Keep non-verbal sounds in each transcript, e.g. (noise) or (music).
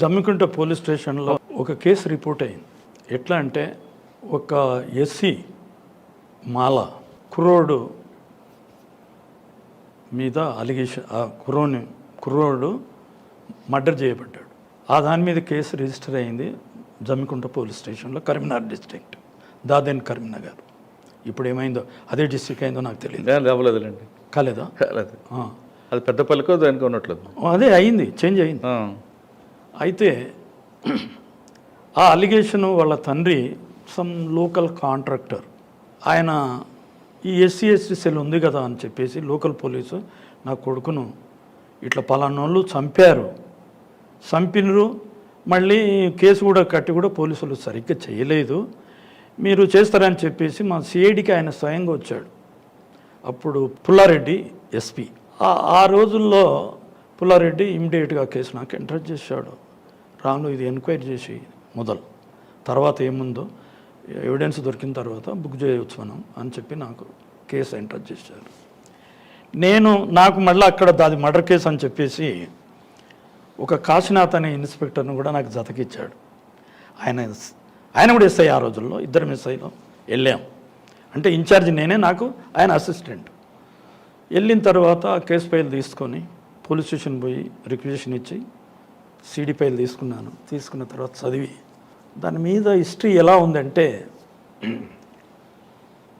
Jammikunta police స్టేషన్లో ఒక case report అయింది. ఎట్లా అంటే ఒక ఎస్సీ మాల కుర్రోడు మీద అలిగేషన్ ఆ కుర్రోని కుర్రోడు మర్డర్ చేయబడ్డాడు. ఆ దాని మీద కేసు రిజిస్టర్ అయింది జమ్మికుంట పోలీస్ స్టేషన్లో కరీంనగర్ డిస్ట్రిక్ట్ దాదేన్ కరీంనగర్. ఇప్పుడు ఏమైందో అదే డిస్ట్రిక్ట్ అయిందో నాకు తెలియదు. రావలేదులేండి కాలేదా? లేదు ఆ. అది పెద్ద పలుకో దానికి ఉన్నట్లేదు. అదే అయింది చేంజ్ అయింది. అయితే ఆ అలిగేషన్ వాళ్ళ తండ్రి సమ్ లోకల్ కాంట్రాక్టర్. ఆయన ఈ ఎస్సీ ఎస్టీ సెల్ ఉంది కదా అని చెప్పేసి లోకల్ పోలీసు నా కొడుకును ఇట్లా పలానోళ్ళు చంపారు. చంపినరు. మళ్ళీ కేసు కూడా కట్టి కూడా పోలీసులు సరిగ్గా చేయలేదు. మీరు చేస్తారని చెప్పేసి మా సిఐడికి ఆయన స్వయంగా వచ్చాడు. అప్పుడు పుల్లారెడ్డి ఎస్పీ. ఆ రోజుల్లో పుల్లారెడ్డి ఇమ్మీడియట్గా కేసు నాకు ఎంటర్ చేశాడు. రాను ఇది ఎంక్వైరీ చేసి మొదలు. తర్వాత ఏముందో ఎవిడెన్స్ దొరికిన తర్వాత బుక్ చేయవచ్చు మనం అని చెప్పి నాకు కేసు ఎంటర్ చేశారు. నేను నాకు మళ్ళీ అక్కడ దాది మర్డర్ కేసు అని చెప్పేసి ఒక కాశీనాథ్ అనే ఇన్స్పెక్టర్ను కూడా నాకు జతకిచ్చాడు. ఆయన ఆయన కూడా ఎస్ఐ ఆ రోజుల్లో ఇద్దరం ఎస్ఐలో వెళ్ళాం. అంటే ఇన్ఛార్జ్ నేనే నాకు ఆయన అసిస్టెంట్. వెళ్ళిన తర్వాత కేసు ఫైల్ తీసుకొని పోలీస్ స్టేషన్ పోయి రిక్వజేషన్ ఇచ్చి సీడీ ఫైల్ తీసుకున్నాను. తీసుకున్న తర్వాత చదివి దాని మీద హిస్టరీ ఎలా ఉందంటే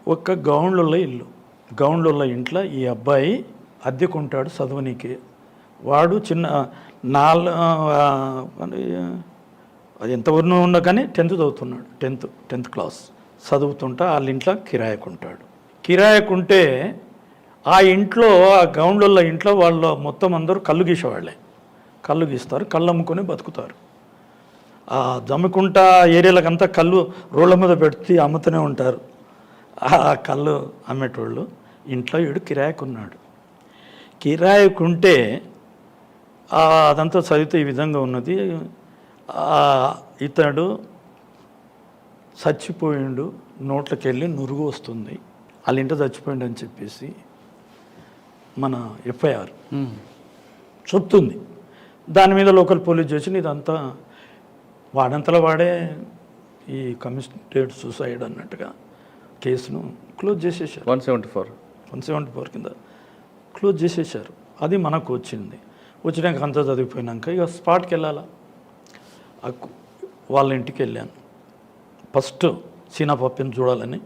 ఒక్క గౌండ్లలో ఇల్లు. గౌండ్లలో ఇంట్లో ఈ అబ్బాయి అద్దెకుంటాడు చదువునికి. వాడు చిన్న నాలుగు అది ఎంతవరకు ఉన్నా కానీ టెన్త్ చదువుతున్నాడు. Tenth tenth class. చదువుతుంటా వాళ్ళ ఇంట్లో కిరాయకుంటాడు కిరాయకుంటే ఆ ఇంట్లో ఆ గౌండ్ల ఇంట్లో వాళ్ళు మొత్తం అందరూ కళ్ళు గీసేవాళ్ళే కళ్ళు గీస్తారు కళ్ళు అమ్ముకొని బతుకుతారు. ఆ జమ్మికుంట ఏరియాలకంతా కళ్ళు రోడ్ల మీద పెట్టి అమ్ముతూనే ఉంటారు. ఆ కళ్ళు అమ్మేటోళ్ళు. ఇంట్లో వీడు కిరాయకున్నాడు. కిరాయకుంటే అదంతా చదివితే ఈ విధంగా ఉన్నది. ఇతడు చచ్చిపోయిండు నోట్లకెళ్ళి నురుగు వస్తుంది. వాళ్ళ ఇంట చచ్చిపోయిండు అని చెప్పేసి మన ఎఫ్ఐఆర్. చెప్తుంది దాని మీద లోకల్ పోలీస్ స్టేషన్ ఇదంతా వాడంతలా వాడే ఈ కమిషనరేట్ సూసైడ్ అన్నట్టుగా కేసును క్లోజ్ చేసేసారు one seventy four. One seventy four కింద క్లోజ్ చేసేసారు అది మనకు వచ్చింది. వచ్చినాక అంతా చదివిపోయినాక ఇక స్పాట్కి వెళ్ళాలా? వాళ్ళ ఇంటికి వెళ్ళాను. ఫస్ట్ సీనా పప్పిని చూడాలని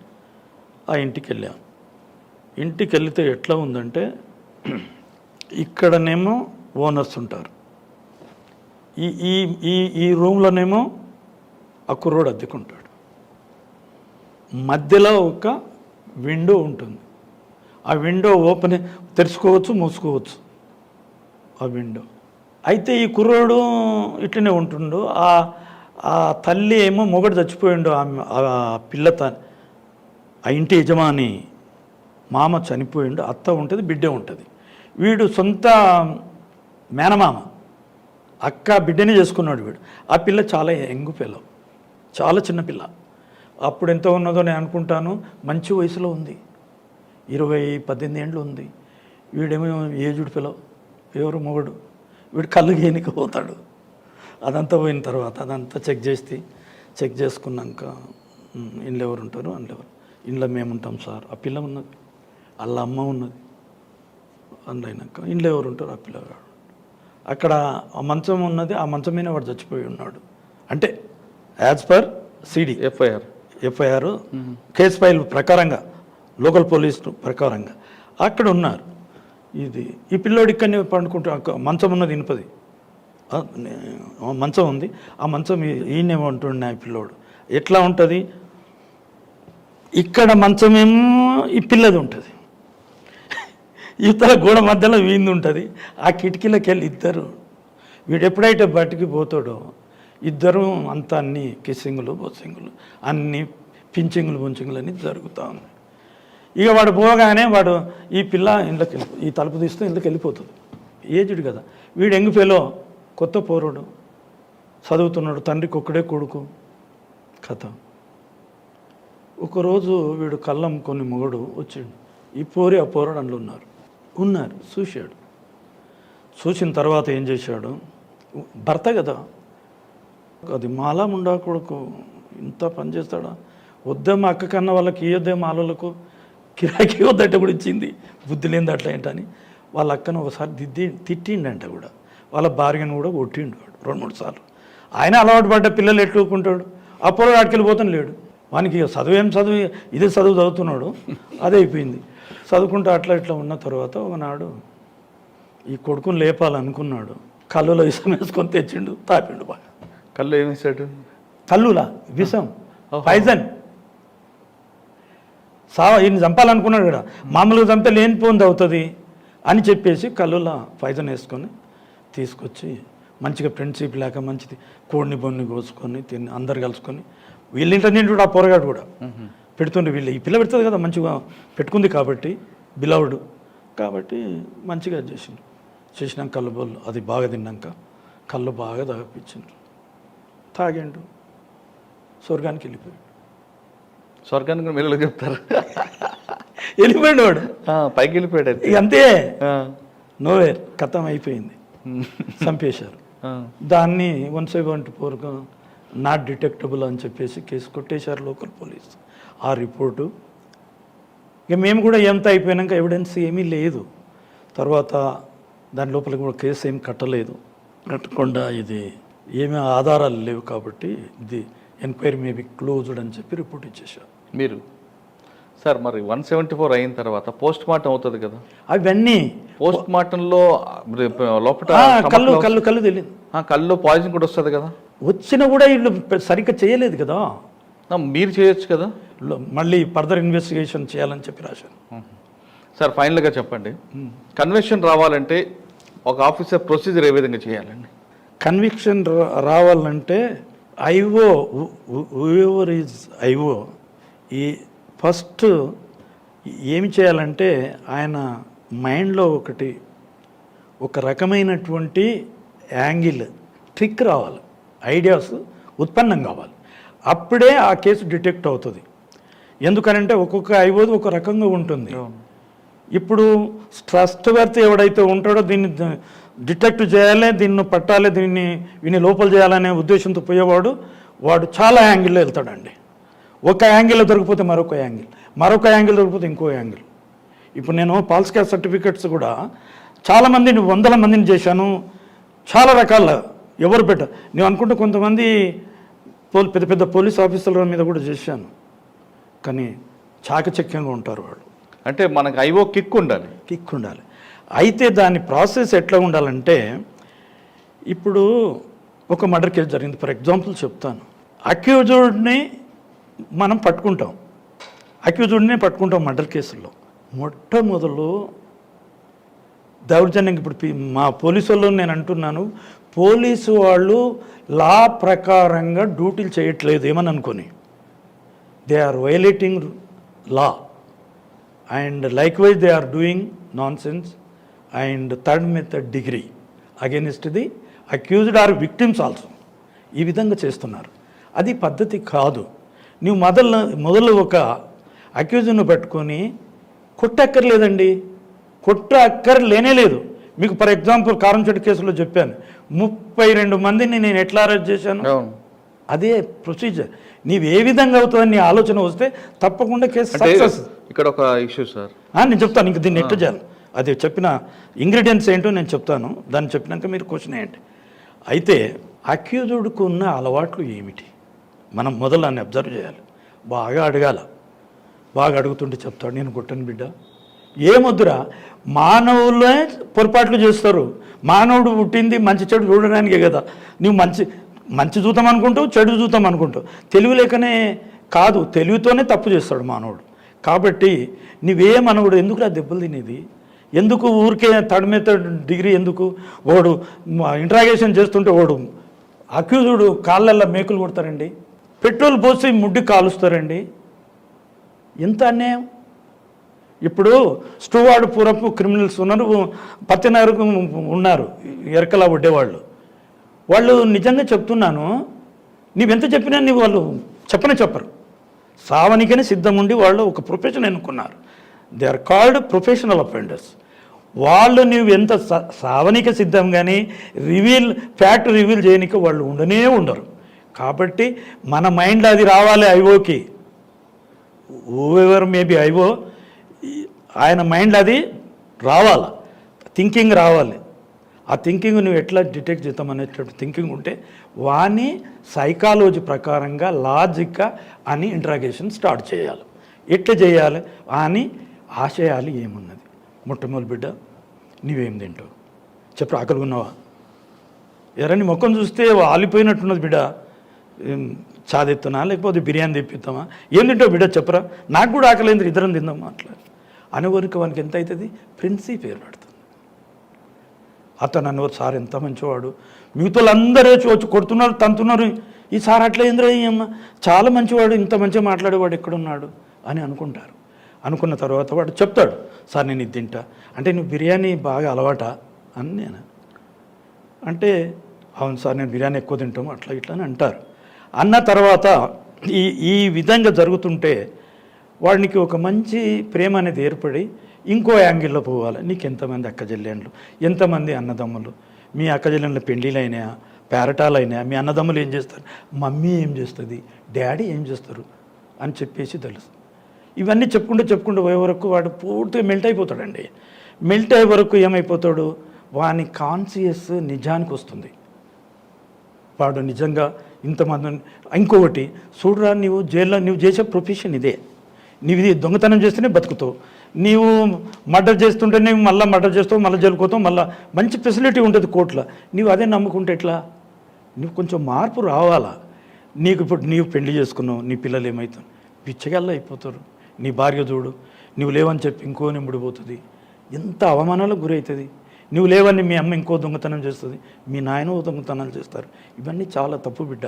ఆ ఇంటికి వెళ్ళాను. ఇంటికి వెళితే ఎట్లా ఉందంటే ఇక్కడనేమో ఓనర్స్ ఉంటారు. ఈ ఈ ఈ ఈ రూమ్లోనేమో ఆ కుర్రోడు అద్దెకుంటాడు. మధ్యలో ఒక విండో ఉంటుంది. ఆ విండో ఓపెన్ తెరుచుకోవచ్చు మూసుకోవచ్చు. ఆ విండో. అయితే ఈ కుర్రోడు ఇట్లనే ఉంటుండు. ఆ ఆ తల్లి ఏమో మొగడు చచ్చిపోయిండు. ఆమె- ఆ పిల్ల త- ఆ ఇంటి యజమాని మామ చనిపోయిండు. అత్త ఉంటుంది బిడ్డ ఉంటుంది. వీడు సొంత మేనమామ. అక్క బిడ్డని చేసుకున్నాడు వీడు. ఆ పిల్ల చాలా యంగ్ పిల్ల. చాలా చిన్న పిల్ల. అప్పుడు ఎంత ఉన్నదో నేను అనుకుంటాను. మంచి వయసులో ఉంది. ఇరవై పద్దెనిమిది ఏండ్లు ఉంది. వీడేమో ఏజుడు పిల్ల. ఎవరు మొగడు. వీడు కళ్ళు గేనికి పోతాడు. అదంతా పోయిన తర్వాత అదంతా చెక్ చేస్తే చెక్ చేసుకున్నాక ఇండ్లు ఎవరు ఉంటారు? అందులో ఎవరు? ఇంట్లో మేము ఉంటాం సార్. ఆ పిల్ల ఉన్నది. వాళ్ళ అమ్మ ఉన్నది. అందులో అయినాక ఇంట్లో ఎవరు ఉంటారు ఆ పిల్లగాడు. అక్కడ ఆ మంచం ఉన్నది ఆ మంచం మీద వాడు చచ్చిపోయి ఉన్నాడు. అంటే as per CD FIR. FIR case file ప్రకారంగా లోకల్ పోలీస్ ప్రకారంగా. అక్కడ ఉన్నారు. ఇది ఈ పిల్లోడు ఇక్కడనే పండుకుంటూ మంచం ఉన్నది ఇనుపది. మంచం ఉంది. ఆ మంచం ఈయనేమో ఉంటుండే ఆ పిల్లోడు. ఎట్లా ఉంటుంది? ఇక్కడ మంచమేమో ఈ పిల్లది ఉంటుంది. ఇతర గోడ మధ్యలో వీంది ఉంటుంది ఆ కిటికీలోకి వెళ్ళి ఇద్దరు. వీడు ఎప్పుడైతే బయటికి పోతాడో ఇద్దరు అంతా అన్ని కిస్సింగులు బొస్సింగులు అన్ని పించింగులు బొంచింగులు అన్నీ జరుగుతూ ఉన్నాయి. ఇక వాడు పోగానే వాడు ఈ పిల్ల ఇంట్లోకి ఈ తలుపు తీస్తూ ఇంట్లోకి వెళ్ళిపోతుంది ఏజ్డ్ కదా. వీడు ఎంగిపోలో కొత్త పోరుడు. చదువుతున్నాడు తండ్రికి ఒక్కడే కొడుకు. కథ. ఒకరోజు వీడు కళ్ళం కొన్ని మొగడు వచ్చిండు. ఈ పోరి ఆ పోరడు అందులో ఉన్నారు. ఉన్నారు చూశాడు. చూసిన తర్వాత ఏం చేశాడు? భర్త కదా. అది మాలా ముండా కొడుకు ఇంత పని చేస్తాడా? వద్దే మా అక్క కన్న వాళ్ళకి ఇయ్యొద్దే మాలలకు కిరాకీ వద్దట కూడా ఇచ్చింది. బుద్ధి లేని అట్లా ఏంటని వాళ్ళ అక్కను ఒకసారి దిద్ది తిట్టిండంట కూడా. వాళ్ళ భార్యను కూడా కొట్టిండు వాడు రెండు మూడు సార్లు. ఆయన అలవాటు పడ్డ పిల్లలు ఎట్టుకుంటాడు అప్పుడు ఆడికెళ్ళిపోతాను లేడు. వానికి చదువు ఏం చదువు? ఇదే చదువు చదువుతున్నాడు. అదే అయిపోయింది. చదువుకుంటూ అట్లా ఇట్లా ఉన్న తర్వాత ఒకనాడు ఈ కొడుకుని లేపాలనుకున్నాడు. కళ్ళులో ఇసం వేసుకొని తెచ్చిండు తాపిండు బాగా. కళ్ళు ఏం వేసాడు? కల్లులా విషం పైజన్. సా ఈయన చంపాలనుకున్నాడు కూడా మామూలుగా చంపితే లేనిపోంది అవుతుంది అని చెప్పేసి కల్లులా పైజన్ వేసుకొని తీసుకొచ్చి మంచిగా ఫ్రెండ్షిప్ లేక మంచిది కోడిని బొన్ని కోసుకొని తిని అందరు కలుసుకొని వీళ్ళింట నిండు ఆ పొరగాడు కూడా. పెడుతుండే వీళ్ళు. ఈ పిల్ల పెడుతుంది కదా మంచిగా పెట్టుకుంది కాబట్టి బిలవుడు. కాబట్టి మంచిగా చేసిండు. చేసినాక కళ్ళు బొల్లు అది బాగా తిన్నాక కళ్ళు బాగా తాగిపించిండ్రు తాగిండు. స్వర్గానికి వెళ్ళిపోయాడు. స్వర్గానికి మెల్లగా చెప్తారు. (laughs) వెళ్ళిపోయాడు వాడు. పైకి వెళ్ళిపోయాడు. ఇక అంతే. నోవేర్ కథం అయిపోయింది. (laughs) చంపేశారు. దాన్ని వన్ సెవెన్ వన్ ఫోర్గా నాట్ డిటెక్టబుల్ అని చెప్పేసి కేసు కొట్టేశారు లోకల్ పోలీస్. ఆ రిపోర్టు. ఇక మేము కూడా ఎంత అయిపోయినాక ఎవిడెన్స్ ఏమీ లేదు. తర్వాత దాని లోపల కూడా కేసు ఏం కట్టలేదు. కట్టకుండా ఇది ఏమీ ఆధారాలు లేవు కాబట్టి ఇది ఎంక్వైరీ మేబీ క్లోజ్డ్ అని చెప్పి రిపోర్ట్ ఇచ్చేశారు. మీరు? సార్ మరి వన్ సెవెంటీ ఫోర్ అయిన తర్వాత పోస్ట్ మార్టం అవుతుంది కదా? అవన్నీ పోస్ట్ మార్టంలో మరి లోపల కళ్ళు కళ్ళు కళ్ళు తెలియదు. ఆ, కళ్ళలో పాయిజన్ కూడా వస్తుంది కదా? వచ్చినా కూడా వీళ్ళు సరిగ్గా చేయలేదు కదా? మీరు చేయొచ్చు కదా? మళ్ళీ ఫర్దర్ ఇన్వెస్టిగేషన్ చేయాలని చెప్పి రాశాను. సార్ ఫైనల్గా చెప్పండి. కన్వెన్షన్ రావాలంటే ఒక ఆఫీసర్ ప్రొసీజర్ ఏ విధంగా చేయాలండి? కన్విక్షన్ రావాలంటే ఐఓ ఎవర్ ఈజ్ ఐఓ ఈ ఫస్ట్ ఏమి చేయాలంటే ఆయన మైండ్లో ఒకటి ఒక రకమైనటువంటి యాంగిల్ ట్రిక్ రావాలి. ఐడియాస్ ఉత్పన్నం కావాలి. అప్పుడే ఆ కేసు డిటెక్ట్ అవుతుంది. ఎందుకనంటే ఒక్కొక్క ఐఓది ఒక రకంగా ఉంటుంది. ఇప్పుడు ట్రస్ట్ వర్త్ ఎవడైతే ఉంటాడో దీన్ని డిటెక్ట్ చేయాలి దీన్ని పట్టాలి దీన్ని వీని లోపల చేయాలనే ఉద్దేశంతో పోయేవాడు వాడు చాలా యాంగిల్లో వెళ్తాడండి. ఒక యాంగిల్లో దొరికిపోతే మరొక యాంగిల్ మరొక యాంగిల్ దొరికిపోతే ఇంకో యాంగిల్. ఇప్పుడు నేను పాల్స్ క్యాస్ట్ సర్టిఫికెట్స్ కూడా చాలా మందిని వందల మందిని చేశాను. చాలా రకాల ఎవరు పెట్ట నేను అనుకుంటే కొంతమంది పోల్ పెద్ద పెద్ద పోలీస్ ఆఫీసర్ల మీద కూడా చేశాను. కానీ చాకచక్యంగా ఉంటారు వాళ్ళు. అంటే మనకు ఐఓ కిక్ ఉండాలి. కిక్ ఉండాలి. అయితే దాని ప్రాసెస్ ఎట్లా ఉండాలంటే ఇప్పుడు ఒక మర్డర్ కేసు జరిగింది. ఫర్ ఎగ్జాంపుల్ చెప్తాను. అక్యూజుడ్ని మనం పట్టుకుంటాం. అక్యూజుడ్ని పట్టుకుంటాం మర్డర్ కేసుల్లో. మొట్టమొదలు దౌర్జన్యం ఇప్పుడు మా పోలీసు వాళ్ళు నేను అంటున్నాను. పోలీసు వాళ్ళు లా ప్రకారంగా డ్యూటీలు చేయట్లేదు ఏమని అనుకొని. They are violating law and likewise they are doing nonsense and third method degree against the accused or victims also ఈ విధంగా చేస్తున్నారు. అది పద్ధతి కాదు. నువ్వు మొదలు మొదలు ఒక అక్యూజ్ను పట్టుకొని కొట్టక్కర్లేదండి. కొట్ట అక్కర లేనే లేదు. మీకు ఫర్ ఎగ్జాంపుల్ కారంచెట్టు కేసులో చెప్పాను. ముప్పై రెండు మందిని నేను ఎట్లా అరెస్ట్ చేశాను? అదే ప్రొసీజర్ నీవు ఏ విధంగా అవుతుందని నీ ఆలోచన వస్తే తప్పకుండా కేసు సక్సెస్ ఇక్కడ ఒక ఇష్యూ సార్ నేను చెప్తాను ఇంక దీన్ని ఎట్లా చేయాలి అది చెప్పిన ఇంగ్రీడియంట్స్ ఏంటో నేను చెప్తాను దాన్ని చెప్పినాక మీరు క్వశ్చన్ ఏంటి అయితే అక్యూజుడ్కు ఉన్న అలవాట్లు ఏమిటి? మనం మొదలు దాన్ని అబ్జర్వ్ చేయాలి. బాగా అడగాల. బాగా అడుగుతుంటే చెప్తాడు నేను కొట్టను బిడ్డ. ఏమొద్దురా మానవులే పొరపాట్లు చేస్తారు. మానవుడు పుట్టింది మంచి చెడు చూడడానికే కదా. నువ్వు మంచి మంచి చూద్దాం అనుకుంటావు చెడు చూద్దాం అనుకుంటావు. తెలివి లేకనే కాదు తెలివితోనే తప్పు చేస్తాడు మానవుడు. కాబట్టి నువ్వే మనవుడు ఎందుకురా దెబ్బలు తినేది? ఎందుకు ఊరికే థర్డ్ మెథడ్ డిగ్రీ ఎందుకు? వాడు ఇంట్రాగేషన్ చేస్తుంటే వాడు అక్యూజుడు కాళ్ళల్లో మేకులు కొడతారండి. పెట్రోల్ పోసి ముడ్డి కాలుస్తారండి. ఎంత అన్యాయం? ఇప్పుడు స్టూవార్డ్ పూరపు క్రిమినల్స్ ఉన్నారు పత్తినగరకు ఉన్నారు ఎరకలా ఉండేవాళ్ళు వాళ్ళు నిజంగా చెప్తున్నాను నీవెంత చెప్పినా నీవు వాళ్ళు చెప్పనే చెప్పరు. సావనికనే సిద్ధం ఉండి వాళ్ళు ఒక ప్రొఫెషన్ ఎన్నుకున్నారు. They are called professional offenders వాళ్ళు నువ్వు ఎంత సావనిక సిద్ధం కానీ రివీల్ ఫ్యాక్ట్ రివీల్ చేయనికి వాళ్ళు ఉండనే ఉండరు. కాబట్టి మన మైండ్లో అది రావాలి ఐఓకి ఓవెవర్ మేబీ ఐవో ఆయన మైండ్లో అది రావాలి థింకింగ్ రావాలి. ఆ థింకింగ్ నువ్వు ఎట్లా డిటెక్ట్ చేద్దాం అనేటువంటి థింకింగ్ ఉంటే వాని సైకాలజీ ప్రకారంగా లాజిక్గా అని ఇంట్రాగేషన్ స్టార్ట్ చేయాలి. ఎట్లా చేయాలి? అని ఆశయాలు ఏమున్నది? మొట్టమొదటి బిడ్డ నువ్వేం తింటావు? చెప్పు ఆకలి ఉన్నావా? ఎవరని ముఖం చూస్తే ఆలిపోయినట్టున్నది బిడ్డ. ఏం చాదెత్తునా? లేకపోతే బిర్యానీ తెప్పిస్తామా? ఏం తింటావు బిడ్డ? చెప్పరా? నాకు కూడా ఆకలి ఇద్దరం తిందామా అట్లా వరకు వానికి ఎంత అవుతుంది ప్రిన్సీ పేరు పెడుతుంది అతను అన్నవారు సార్ ఎంత మంచివాడు. మిగతా వాళ్ళందరూ వచ్చి కొడుతున్నారు తంతున్నారు. ఈ సార్ అట్లా ఏంద్రా అమ్మ చాలా మంచివాడు ఇంత మంచిగా మాట్లాడేవాడు ఎక్కడున్నాడు? అని అనుకుంటారు. అనుకున్న తర్వాత వాడు చెప్తాడు సార్ నేను ఇది తింటా. అంటే నువ్వు బిర్యానీ బాగా అలవాటా? అని నేను అంటే అవును సార్ నేను బిర్యానీ ఎక్కువ తింటాము అట్లా ఇట్లా అని అంటారు. అన్న తర్వాత ఈ ఈ విధంగా జరుగుతుంటే వాడికి ఒక మంచి ప్రేమ అనేది ఏర్పడి ఇంకో యాంగిల్లో పోవాలి. నీకు ఎంతమంది అక్కజెల్లెండ్లు ఎంతమంది అన్నదమ్ములు? మీ అక్కజెల్లెండ్ల పెళ్ళిళ్ళైనా పేరటాలైనా పేరటాలు మీ అన్నదమ్ములు ఏం చేస్తారు? మమ్మీ ఏం చేస్తుంది? డాడీ ఏం చేస్తారు? అని చెప్పేసి తెలుసు. ఇవన్నీ చెప్పుకుంటూ చెప్పుకుంటూ పోయే వరకు వాడు పూర్తిగా మెల్ట్ అయిపోతాడండి. మెల్ట్ అయ్యే వరకు ఏమైపోతాడు? వాని కాన్సియస్ నిజానికి వస్తుంది. వాడు నిజంగా ఇంతమంది ఇంకొకటి చూడరా నువ్వు జైల్లో నువ్వు చేసే ప్రొఫెషన్ ఇదే. నీవు ఇది దొంగతనం చేస్తేనే బతుకుతావు. నీవు మర్డర్ చేస్తుంటే మళ్ళీ మర్డర్ చేస్తావు మళ్ళీ జైలుకోతావు మళ్ళీ మంచి ఫెసిలిటీ ఉంటుంది కోర్టులో. నీవు అదే నమ్ముకుంటే ఎట్లా? నువ్వు కొంచెం మార్పు రావాలా? నీకు ఇప్పుడు నీవు పెళ్ళి చేసుకున్నావు నీ పిల్లలు ఏమవుతావు పిచ్చగల్లా అయిపోతారు. నీ భార్య చూడు నువ్వు లేవని చెప్పి ఇంకో నింబడిపోతుంది ఎంత అవమానాలకు గురవుతుంది నువ్వు లేవని మీ అమ్మ ఇంకో దొంగతనం చేస్తుంది. మీ నాయన ఓ దొంగతనాలు చేస్తారు. ఇవన్నీ చాలా తప్పు బిడ్డ.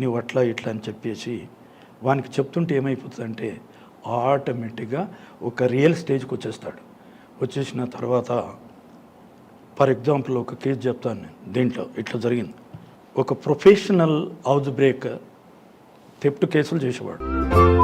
నువ్వు అట్లా ఇట్లా అని చెప్పేసి వానికి చెప్తుంటే ఏమైపోతుందంటే ఆటోమేటిక్గా ఒక రియల్ స్టేజ్కి వచ్చేస్తాడు. వచ్చేసిన తర్వాత ఫర్ ఎగ్జాంపుల్ ఒక కేసు చెప్తాను నేను దీంట్లో ఇట్లా జరిగింది. ఒక ప్రొఫెషనల్ హౌస్ బ్రేక్ థెఫ్ట్ కేసులు చేసేవాడు.